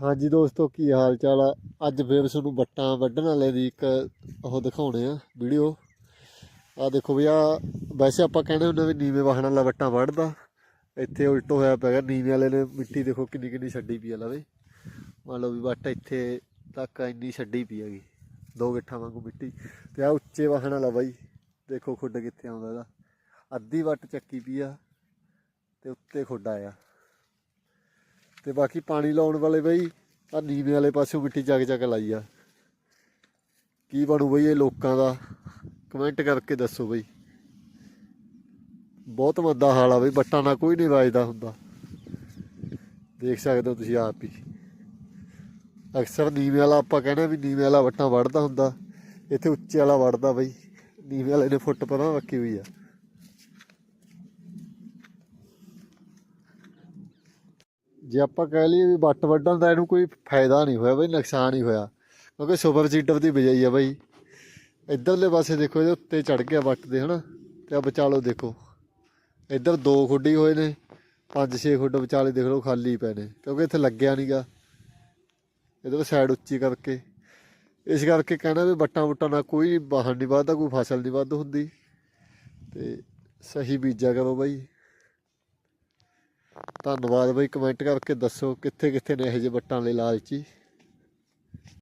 ਹਾਂਜੀ ਦੋਸਤੋ ਕੀ ਹਾਲ ਚਾਲ ਆ? ਅੱਜ ਫੇਰ ਤੁਹਾਨੂੰ ਵੱਟਾਂ ਵੱਢਣ ਵਾਲੇ ਦੀ ਇੱਕ ਉਹ ਦਿਖਾਉਣੇ ਆ ਵੀਡੀਓ ਆ ਦੇਖੋ ਵੀ ਆ ਵੈਸੇ ਆਪਾਂ ਕਹਿੰਦੇ ਹੁੰਦੇ ਵੀ ਨੀਵੇਂ ਵਾਹਣ ਵਾਲਾ ਵੱਟਾਂ ਵੱਢਦਾ। ਇੱਥੇ ਉਲਟ ਹੋਇਆ ਪਿਆ ਗਾ, ਨੀਵੇਂ ਵਾਲੇ ਨੇ ਮਿੱਟੀ ਦੇਖੋ ਕਿੰਨੀ ਕਿੰਨੀ ਛੱਡੀ ਪਈ ਆ ਲਵੇ। ਮੰਨ ਲਓ ਵੀ ਵੱਟ ਇੱਥੇ ਤੱਕ ਇੰਨੀ ਛੱਡੀ ਪਈ ਹੈਗੀ ਦੋ ਗਿੱਠਾਂ ਵਾਂਗੂ ਮਿੱਟੀ। ਤੇ ਆ ਉੱਚੇ ਵਾਹਣ ਵਾਲਾ ਬਾਈ ਦੇਖੋ ਖੁੱਡ ਕਿੱਥੇ ਆਉਂਦਾ ਇਹਦਾ ਅੱਧੀ ਵੱਟ ਚੱਕੀ ਪਈ ਆ ਤੇ ਉੱਤੇ ਖੁੱਡ ਆਇਆ। ਤੇ ਬਾਕੀ ਪਾਣੀ ਲਾਉਣ ਵਾਲੇ ਬਈ ਆ ਨੀਵੇਂ ਵਾਲੇ ਪਾਸਿਓਂ ਮਿੱਟੀ ਚੱਕ ਚੱਕ ਲਾਈ ਆ। ਕੀ ਬਣੂ ਬਈ ਇਹ ਲੋਕਾਂ ਦਾ? ਕਮੈਂਟ ਕਰਕੇ ਦੱਸੋ ਬਈ। ਬਹੁਤ ਮੰਦਾ ਹਾਲ ਆ ਬਈ, ਬੱਟਾਂ ਨਾਲ ਕੋਈ ਨਹੀਂ ਵਾਜਦਾ ਹੁੰਦਾ। ਦੇਖ ਸਕਦੇ ਹੋ ਤੁਸੀਂ ਆਪ ਹੀ। ਅਕਸਰ ਨੀਵੇਂ ਵਾਲਾ ਆਪਾਂ ਕਹਿੰਦੇ ਵੀ ਨੀਵੇਂ ਵਾਲਾ ਵੱਟਾਂ ਵੜਦਾ ਹੁੰਦਾ। ਇੱਥੇ ਉੱਚੇ ਵਾਲਾ ਵੜਦਾ ਬਈ। ਨੀਵੇਂ ਵਾਲੇ ਨੇ ਫੁੱਟ ਪਰਾਂ ਰੱਖੀ ਹੋਈ ਆ। ਜੇ ਆਪਾਂ ਕਹਿ ਲਈਏ ਵੀ ਵੱਟ ਵੱਢਣ ਦਾ ਇਹਨੂੰ ਕੋਈ ਫਾਇਦਾ ਨਹੀਂ ਹੋਇਆ ਬਈ, ਨੁਕਸਾਨ ਹੀ ਹੋਇਆ, ਕਿਉਂਕਿ ਸੁਪਰ ਸੀਡਰ ਦੀ ਬਜਾਈ ਆ ਬਈ। ਇਧਰਲੇ ਪਾਸੇ ਦੇਖੋ, ਇਹਦੇ ਉੱਤੇ ਚੜ ਗਿਆ ਵੱਟ ਦੇ ਹਨਾ? ਤੇ ਆ ਵਿਚਾਲੋ ਦੇਖੋ, ਇੱਧਰ ਦੋ ਖੁੱਡੀ ਹੋਏ ਨੇ, ਪੰਜ ਛੇ ਖੁੱਡ ਵਿਚਾਲੇ ਦੇਖ ਲਓ ਖਾਲੀ ਪਏ ਨੇ, ਕਿਉਂਕਿ ਇੱਥੇ ਲੱਗਿਆ ਨਹੀਂਗਾ ਇਧਰ ਸਾਈਡ ਉੱਚੀ ਕਰਕੇ। ਇਸ ਕਰਕੇ ਕਹਿਣਾ ਵੀ ਵੱਟਾਂ ਵੁੱਟਾਂ ਨਾਲ ਕੋਈ ਬਾਹਰ ਨਹੀਂ ਵੱਧਦਾ, ਕੋਈ ਫਸਲ ਨਹੀਂ ਵੱਧ ਹੁੰਦੀ। ਤੇ ਸਹੀ ਬੀਜਿਆ ਕਰੋ ਬਾਈ। ਧੰਨਵਾਦ ਬਈ ਕਮੈਂਟ ਕਰਕੇ ਦੱਸੋ ਕਿੱਥੇ ਕਿੱਥੇ ਨੇ ਇਹੋ ਜਿਹੇ ਵੱਟਾਂ ਲਈ ਲਾਲਚੀ।